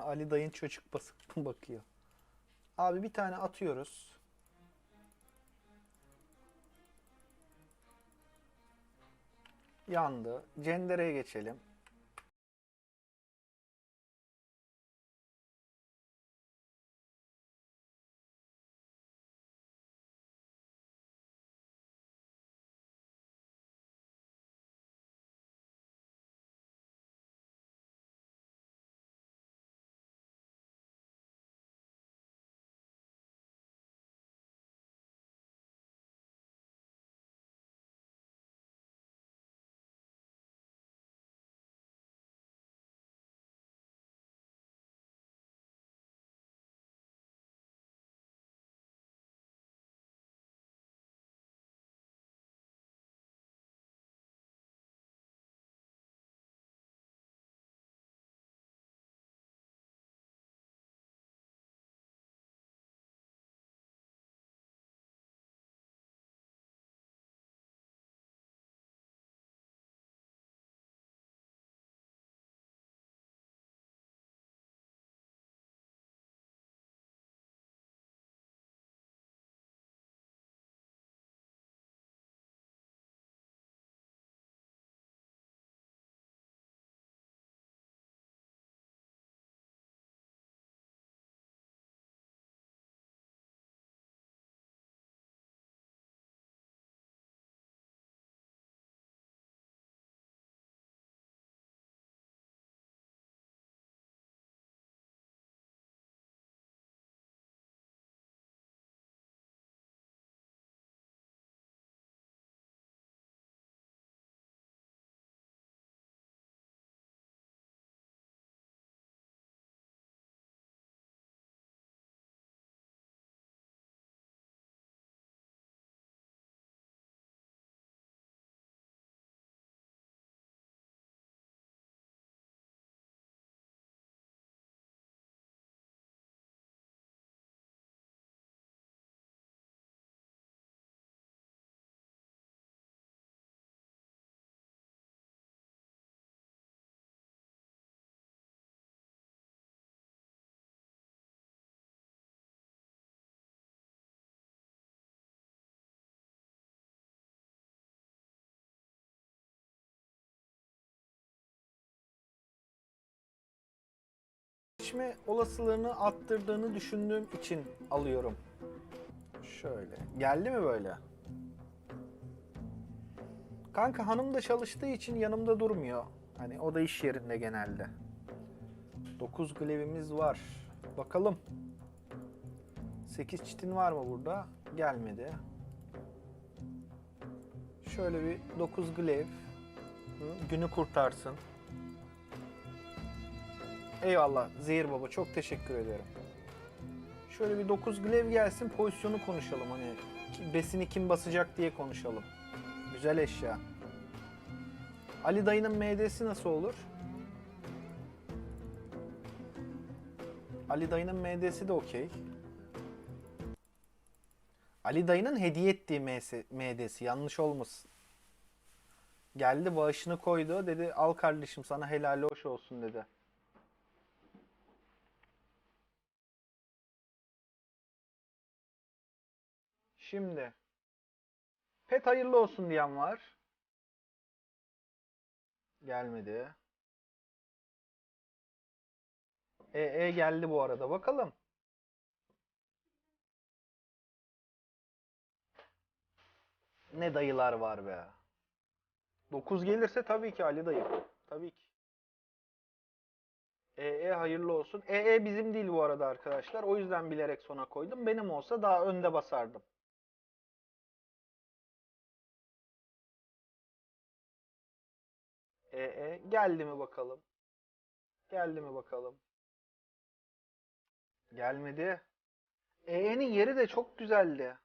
Ali dayın çocuk basıp bakıyor. Abi bir tane atıyoruz. Yandı. Cendere'ye geçelim. Geçme olasılığını arttırdığını düşündüğüm için alıyorum. Şöyle. Geldi mi böyle? Kanka hanım da çalıştığı için yanımda durmuyor. Hani o da iş yerinde genelde. 9 glevimiz var. Bakalım. 8 çitin var mı burada? Gelmedi. Şöyle bir 9 glev. Günü kurtarsın. Eyvallah Zehir Baba çok teşekkür ederim. Şöyle bir 9 glev gelsin pozisyonu konuşalım hani besini kim basacak diye konuşalım. Güzel eşya. Ali dayının MD'si nasıl olur? Ali dayının MD'si de okey. Ali dayının hediye ettiği MD'si yanlış olmasın. Geldi bağışını koydu dedi al kardeşim sana helal hoş olsun dedi. Şimdi pet hayırlı olsun diyen var. Gelmedi. E, e geldi bu arada. Bakalım. Ne dayılar var be. 9 gelirse tabii ki Ali dayı. Tabii ki. EE hayırlı olsun. EE bizim değil bu arada arkadaşlar. O yüzden bilerek sona koydum. Benim olsa daha önde basardım. EE geldi mi bakalım? Geldi mi bakalım? Gelmedi. EE'nin yeri de çok güzeldi.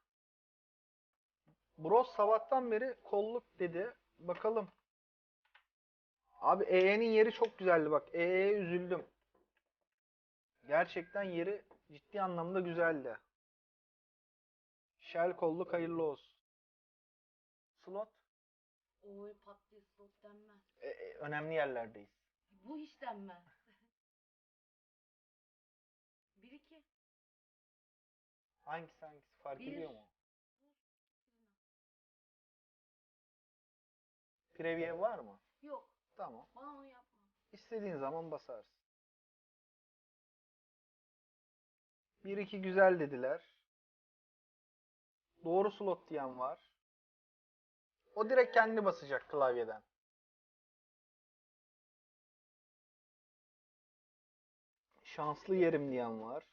Bros sabahtan beri kolluk dedi. Bakalım. Abi EE'nin yeri çok güzeldi bak. EE'ye üzüldüm. Gerçekten yeri ciddi anlamda güzeldi. Shell kolluk hayırlı olsun. Slot Oy pat diye slot denmez. E, e, önemli yerlerdeyiz. Bu hiç denmez. 1 2 Hangisi hangisi fark Bir. ediyor mu? Preview var mı? Yok. Tamam. Bana onu yapma. İstediğin zaman basarsın. 1 2 güzel dediler. Doğru slot diyen var. O direkt kendi basacak klavyeden. Şanslı yerim diyen var.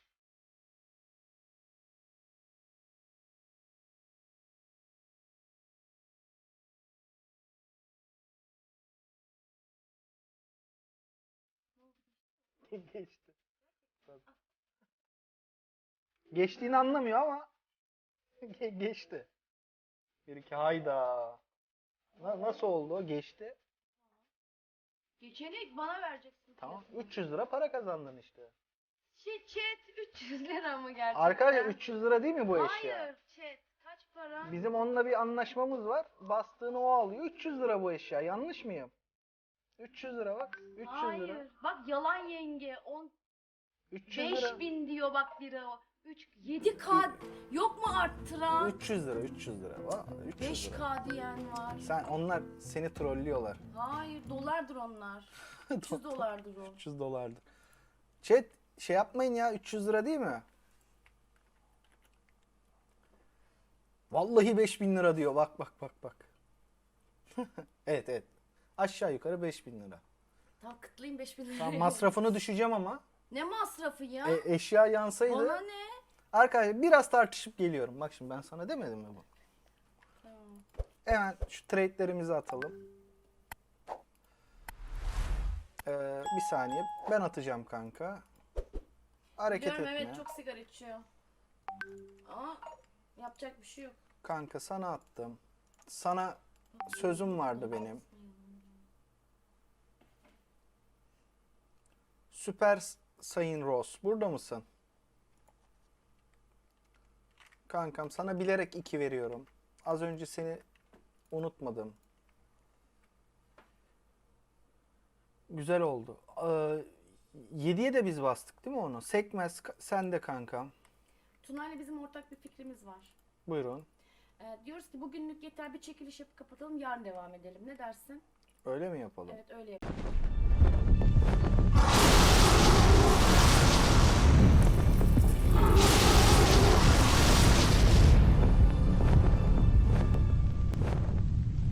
Geçti. Tabii. Geçtiğini anlamıyor ama ge- geçti. Bir iki hayda. Na- nasıl oldu? Geçti. Geçeni bana vereceksin. Tamam. telefonu. 300 lira para kazandın işte. Şey chat 300 lira mı gerçekten? Arkadaşlar 300 lira değil mi bu eşya? Hayır chat. Kaç para? Bizim onunla bir anlaşmamız var. Bastığını o alıyor. 300 lira bu eşya. Yanlış mıyım? 300 lira bak. 300 Hayır. lira. Bak yalan yenge. 10 300 lira. 5000 diyor bak o. 3 7K yok mu arttıran? 300 lira, 300 lira. Vay, 300 lira. 5K diyen var. Sen onlar seni trollüyorlar. Hayır dolardır onlar. 300 dolardır o. 300 dolardı. Chat şey yapmayın ya 300 lira değil mi? Vallahi 5000 lira diyor. Bak bak bak bak. evet evet. Aşağı yukarı 5000 lira. Tamam kıtlayayım 5000 lira. Tamam, masrafını düşeceğim ama Ne masrafı ya? e, eşya yansaydı. Bana ne? Arkadaşlar biraz tartışıp geliyorum. Bak şimdi ben sana demedim mi bu? Tamam. Hemen şu trade'lerimizi atalım. Ee, bir saniye. Ben atacağım kanka. Hareket Biliyorum etme. evet çok sigara içiyor. Ama yapacak bir şey yok. Kanka sana attım. Sana sözüm vardı benim. Süper Sayın Ross. Burada mısın? Kankam sana bilerek 2 veriyorum. Az önce seni unutmadım. Güzel oldu. Ee, 7'ye de biz bastık değil mi onu? Sekmez sen de kankam. Tuna'yla bizim ortak bir fikrimiz var. Buyurun. Ee, diyoruz ki bugünlük yeter bir çekiliş yapıp kapatalım yarın devam edelim. Ne dersin? Öyle mi yapalım? Evet öyle yapalım.